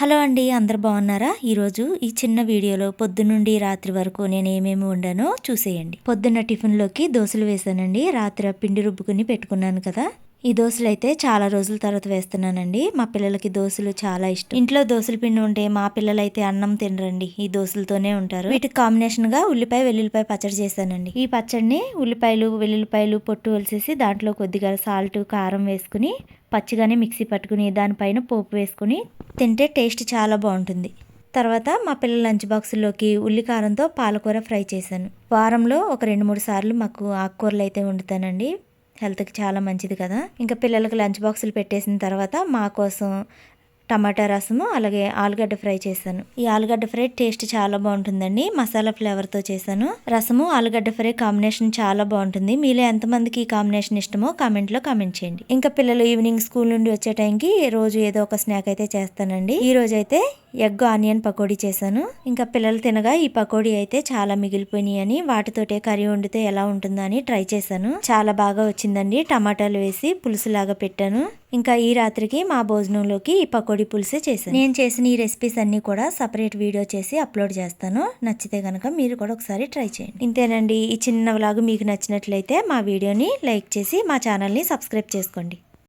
Hello అండి అందరు బాగున్నారా? ఈరోజు ఈ చిన్న వీడియోలో పొద్దున్నుండి రాత్రి వరకు నేను ఏమేమి వండానో చూసేయండి. పొద్దున్న టిఫిన్లోకి దోశలు వేసానండి రాత్రి పిండి రుబ్బుకుని పెట్టుకున్నాను కదా. ఈ దోశలు అయితే చాలా రోజుల తర్వాత వేస్తున్నానండి. మా పిల్లలకి దోశలు చాలా ఇష్టం. ఇంట్లో దోశల పిండి ఉంటే మా పిల్లలు అయితే అన్నం తినరండి. ఈ దోశలతోనే ఉంటారు. వీటికి కాంబినేషన్గా ఉల్లిపాయ వెల్లుల్లిపాయ పచ్చడి చేశానండి. ఈ పచ్చడిని ఉల్లిపాయలు వెల్లుల్లిపాయలు పొట్టు వలిసేసి దాంట్లో కొద్దిగా సాల్ట్ కారం వేసుకుని పచ్చిగానే మిక్సీ పట్టుకుని దానిపైన పోపు వేసుకుని తింటే టేస్ట్ చాలా బాగుంటుంది. తర్వాత మా పిల్లల లంచ్ బాక్సుల్లోకి ఉల్లికారంతో పాలకూర ఫ్రై చేశాను. వారంలో ఒక రెండు మూడు సార్లు మాకు ఆకుకూరలు అయితే వండుతానండి. హెల్త్కి చాలా మంచిది కదా. ఇంకా పిల్లలకు లంచ్ బాక్సులు పెట్టేసిన తర్వాత మా కోసం టమాటా రసము అలాగే ఆలుగడ్డ ఫ్రై చేశాను. ఈ ఆలుగడ్డ ఫ్రై టేస్ట్ చాలా బాగుంటుందండి. మసాలా ఫ్లేవర్తో చేశాను. రసము ఆలుగడ్డ ఫ్రై కాంబినేషన్ చాలా బాగుంటుంది. మీలో ఎంతమందికి ఈ కాంబినేషన్ ఇష్టమో కామెంట్లో కామెంట్ చేయండి. ఇంకా పిల్లలు ఈవినింగ్ స్కూల్ నుండి వచ్చే టైంకి రోజు ఏదో ఒక స్నాక్ అయితే చేస్తానండి. ఈ రోజు అయితే ఎగ్ ఆనియన్ పకోడీ చేశాను. ఇంకా పిల్లలు తినగా ఈ పకోడీ అయితే చాలా మిగిలిపోయినాయి అని వాటితోటే కర్రీ వండితే ఎలా ఉంటుందో అని ట్రై చేశాను. చాలా బాగా వచ్చిందండి. టమాటాలు వేసి పులుసులాగా పెట్టాను. ఇంకా ఈ రాత్రికి మా భోజనంలోకి ఈ పకోడీ పులుసే చేశాను. నేను చేసిన ఈ రెసిపీస్ అన్ని కూడా సపరేట్ వీడియో చేసి అప్లోడ్ చేస్తాను. నచ్చితే కనుక మీరు కూడా ఒకసారి ట్రై చేయండి. ఇంతేనండి. ఈ చిన్న వ్లాగ్ మీకు నచ్చినట్లయితే మా వీడియోని లైక్ చేసి మా ఛానల్ని సబ్స్క్రైబ్ చేసుకోండి.